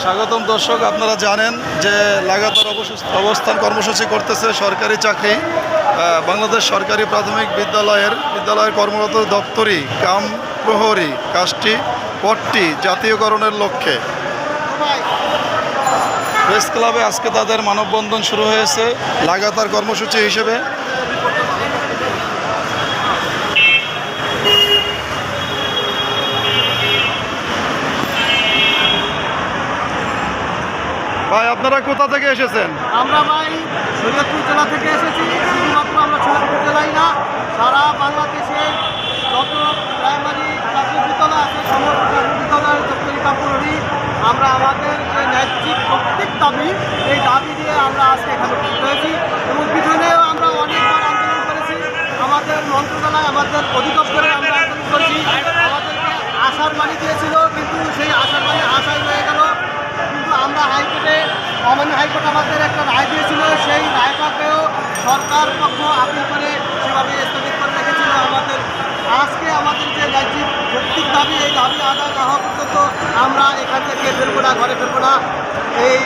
স্বাগতম দর্শক, আপনারা জানেন যে লাগাতার অবসু- অবস্থান কর্মসূচি করতেছে সরকারি চাকরি বাংলাদেশ সরকারি প্রাথমিক বিদ্যালয়ের বিদ্যালয়ের কর্মরত দপ্তরি কাম প্রহরী কাজটি পটটি জাতীয়করণের লক্ষ্যে। প্রেস ক্লাবে আজকে তাদের মানববন্ধন শুরু হয়েছে। লাগাতার কর্মসূচি হিসেবে ভাই, আপনারা কোথা থেকে এসেছেন? আমরা ভাই শরীয়তপুর জেলা থেকে এসেছি। শুধুমাত্র আমরা শরীয়তপুর জেলাই না, সারা বাংলাদেশে যত প্রাইমারি চাকরি বিদ্যালয় আছে, সমস্ত বিদ্যালয়ের দপ্তরি কাপুরি আমরা আমাদের যে ন্যায্যিক প্রত্যেক দাবি, এই দাবি দিয়ে আমরা আজকে এখানে উপস্থিত হয়েছি। এবং পিছনেও আমরা অনেকবার আন্দোলন করেছি। আমাদের মন্ত্রণালয়, আমাদের অধিদপ্তরে আমরা আন্দোলন করেছি। আমাদেরকে আশার বাণী দিয়েছিল অমান্য হাইকোর্ট আমাদের একটা রায় দিয়েছিল সেই রায়টাকেও সরকার পক্ষ আপিল করে সেভাবে স্থগিত করে রেখেছিল আমাদের। আজকে আমাদের যে রাজ্যিক যৌক্তিক দাবি এই দাবি আদায় না হওয়া পর্যন্ত আমরা এখান থেকে ফেরবো না ঘরে ফেরবো না। এই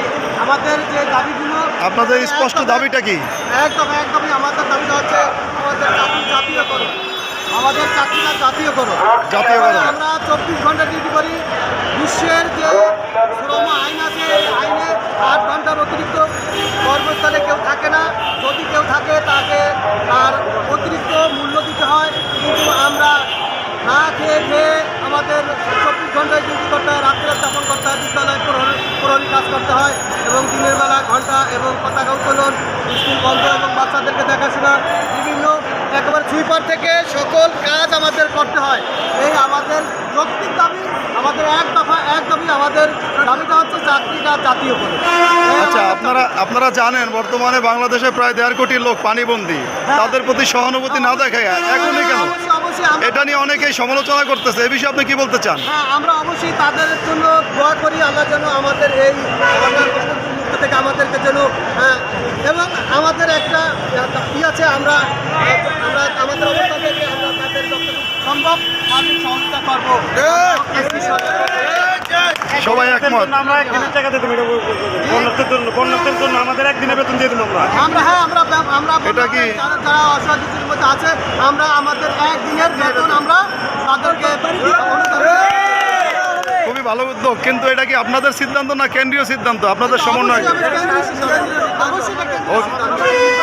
আমাদের যে দাবিগুলো আপনাদের স্পষ্ট দাবিটা কি? একদম একদমই আমাদের দাবিটা হচ্ছে আমাদের চাকরি জাতীয় করো। আমাদের চাকরিটা জাতীয় করো। জাতীয়করণ। আমরা চব্বিশ ঘণ্টা ডিউটি করি। বিশ্বের যে শ্রম আইন আছে আট ঘণ্টার অতিরিক্ত কর্মস্থলে কেউ থাকে না। যদি কেউ থাকে, তাকে তার অতিরিক্ত মূল্য দিতে হয়। কিন্তু আমরা না খেয়ে খেয়ে আমাদের চব্বিশ ঘন্টায় ডিউটি করতে হয়, রাত্রে স্থাপন করতে হয়, বিদ্যালয়ে প্রহরী কাজ করতে হয় এবং দিনের বেলা ঘণ্টা এবং পতাকা উত্তোলন, স্কুল বন্ধ এবং বাচ্চাদেরকে দেখাশোনা, বিভিন্ন একেবারে সুইপার থেকে সকল কাজ আমাদের করতে হয়। এই আমাদের যৌক্তিক দাবি, আমাদের এক দফা এক দাবি আমাদের দাবিটা হচ্ছে চাকরিটা জাতীয় করে আচ্ছা আপনারা আপনারা জানেন বর্তমানে বাংলাদেশে প্রায় দেড় কোটি লোক পানিবন্দী। তাদের প্রতি সহানুভূতি না দেখায় এখনই কেন? এটা নিয়ে অনেকেই সমালোচনা করতেছে। এই বিষয়ে আপনি কি বলতে চান? হ্যাঁ আমরা অবশ্যই তাদের জন্য দোয়া করি আল্লাহ যেন আমাদের এই থেকে আমাদেরকে যেন হ্যাঁ এবং আমাদের একটা ই আছে আমরা আমরা আমাদের অবস্থা থেকে আমরা তাদের সম্ভব তাদের সহযোগিতা করব। সবাই একমত। আমরা একদিনের টাকা দিতাম এটা বন্যার্থের জন্য বন্যার্থের জন্য আমাদের একদিনের বেতন দিয়ে দিলাম আমরা। আমরা হ্যাঁ আমরা আমরা এটা কি? যারা যারা অসহায় মধ্যে আছে আমরা আমাদের একদিনের বেতন আমরা তাদেরকে খুবই ভালো উদ্যোগ কিন্তু এটা কি আপনাদের সিদ্ধান্ত না কেন্দ্রীয় সিদ্ধান্ত? আপনাদের সমন্বয়।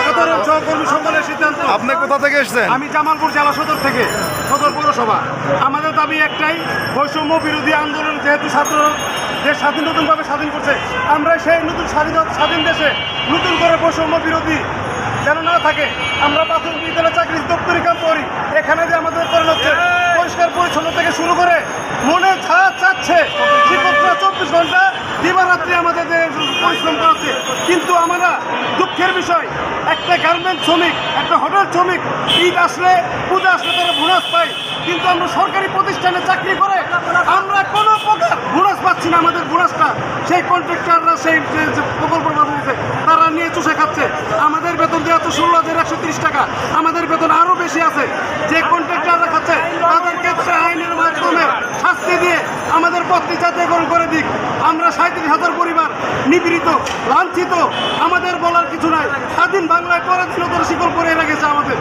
সাধারণ সহকর্মী সকলের সিদ্ধান্ত। আপনি কোথা থেকে এসেছেন? আমি জামালপুর জেলা সদর থেকে সদর পৌরসভা। আমাদের দাবি একটাই বৈষম্য বিরোধী আন্দোলন যেহেতু ছাত্র দেশ স্বাধীন নতুনভাবে স্বাধীন করছে আমরা সেই নতুন স্বাধীন স্বাধীন দেশে নতুন করে বৈষম্য বিরোধী যেন না থাকে আমরা প্রাথমিক বিদ্যালয় চাকরি দপ্তরি কাম করি এখানে যে আমাদের করেন হচ্ছে। পরিষ্কার পরিচ্ছন্ন থেকে শুরু করে মনে ছাড় চাচ্ছে। শিক্ষকরা চব্বিশ ঘণ্টা দিবারাত্রি আমাদের যে পরিশ্রম করাচ্ছে। কিন্তু আমরা দুঃখের বিষয়, একটা গার্মেন্ট শ্রমিক, একটা হোটেল শ্রমিক, ঈদ আসলে, পূজা আসলে তারা বোনাস পায়। কিন্তু আমরা সরকারি প্রতিষ্ঠানে চাকরি করে আমরা কোনো প্রকার বোনাস পাচ্ছি না আমাদের বোনাসটা। সেই কন্ট্রাক্টাররা, সেই যে যে প্রকল্প বানিয়েছে তারা নিয়ে চুষে খাচ্ছে। আমাদের বেতন দেওয়া তো ষোলো হাজার একশো টাকা। আমাদের বেতন আরও বেশি আছে। যে কন্ট্রাক্টররা তাদেরকে আইনের মাধ্যমে শাস্তি দিয়ে আমাদের পথটি জাতীয়করণ করে দিক। আমরা সাঁত্রিশ হাজার পরিবার নিপীড়িত লাঞ্ছিত আমাদের বলার কিছু নাই। স্বাধীন বাংলায় পরাধীনতার শিকল করে রেখেছে আমাদের।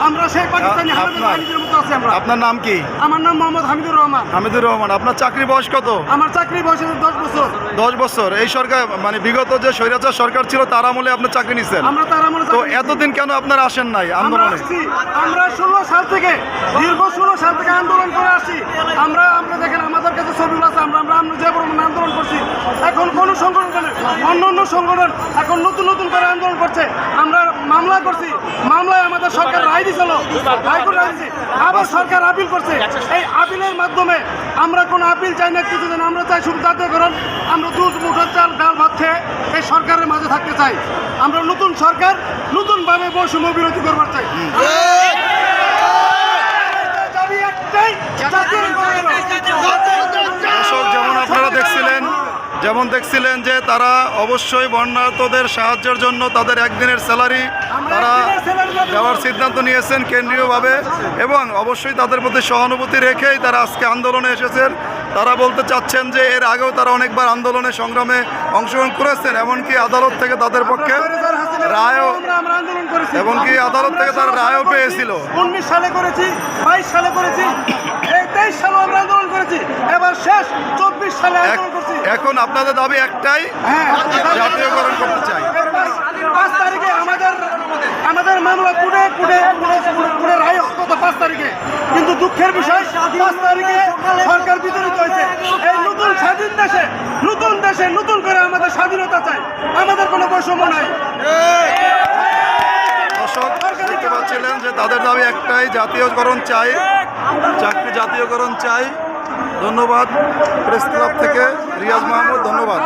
আমরা সেই পাকিস্তানি আপনার- মতো আছি আমরা। আপনার নাম কি? আমার নাম মোহাম্মদ হামিদুর রহমান। হামিদুর রহমান আপনার চাকরি বয়স কত? আমার চাকরি বয়স দশ বছর। দশ বছর। এই সরকার মানে বিগত যে স্বৈরাচার সরকার ছিল তার আমলে আপনি চাকরি নিচ্ছেন আমরা তার আমলে তো এতদিন কেন আপনারা আসেন নাই? আমরা আন্দোলনে? আমরা ষোলো সাল থেকে দীর্ঘ ষোলো সাল থেকে আন্দোলন করে আসছি আমরা আমরা দেখেন আমাদের কাছে ছবি আছে, আমরা আমরা আমরা যে পরিমাণ আন্দোলন করছি, এখন কোন সংগঠন করে অন্য অন্য সংগঠন এখন নতুন নতুন করে আন্দোলন করছে। আমরা মামলা করছি, মামলায় আমাদের সরকার রায় দিছিল হাইকোর্ট রায় দিছে। আবার সরকার আপিল করছে। এই আপিলের মাধ্যমে আমরা কোনো আপিল চাই না কিছু দিন আমরা চাই শুধু জাতীয়করণ আমরা দুধ মুঠোর চাল, ডাল, ভাত খেয়ে এই সরকারের মাঝে থাকতে চাই। আমরা নতুন সরকার নতুনভাবে বৈষম্য বিরোধী করবার চাই দাবি একটাই, জাতীয়করণ। দর্শক, যেমন আপনারা দেখছিলেন, যেমন দেখছিলেন যে তারা অবশ্যই বন্যার্তদের সাহায্যের জন্য তাদের একদিনের স্যালারি তারা দেওয়ার সিদ্ধান্ত নিয়েছেন কেন্দ্রীয়ভাবে এবং অবশ্যই তাদের প্রতি সহানুভূতি রেখেই তারা আজকে আন্দোলনে এসেছেন। তারা বলতে চাচ্ছেন যে এর আগেও তারা অনেকবার আন্দোলনে, সংগ্রামে অংশগ্রহণ করেছেন, এমনকি আদালত থেকে তাদের পক্ষে রায়ও এমনকি আদালত থেকে তারা রায়ও পেয়েছিল। উনিশ সালে করেছি, বাইশ সালে করেছি তেইশ সালে আমরা আন্দোলন করেছি। এবার শেষ চব্বিশ সালে আন্দোলন করছি। এখন আপনাদের দাবি একটাই হ্যাঁ। জাতীয়করণ করতে চাই। পাঁচ- তারিখে আমাদের আমাদের মামলা কুড়ে কুড়ে কুড়ে কুড়ে রায় গত পাঁচ তারিখে। কিন্তু দুঃখের বিষয় পাঁচ তারিখে সরকার বিতরিত হয়েছে। এই নতুন স্বাধীন দেশে নতুন দেশে নতুন করে আমাদের স্বাধীনতা চাই। আমাদের কোনো বৈষম্য নাই। দর্শক দেখতে পাচ্ছিলেন যে তাদের দাবি একটাই জাতীয়করণ চাই। চাকরি জাতীয়করণ চাই। ধন্যবাদ। প্রেস ক্লাব থেকে রিয়াজ মাহমুদ ধন্যবাদ।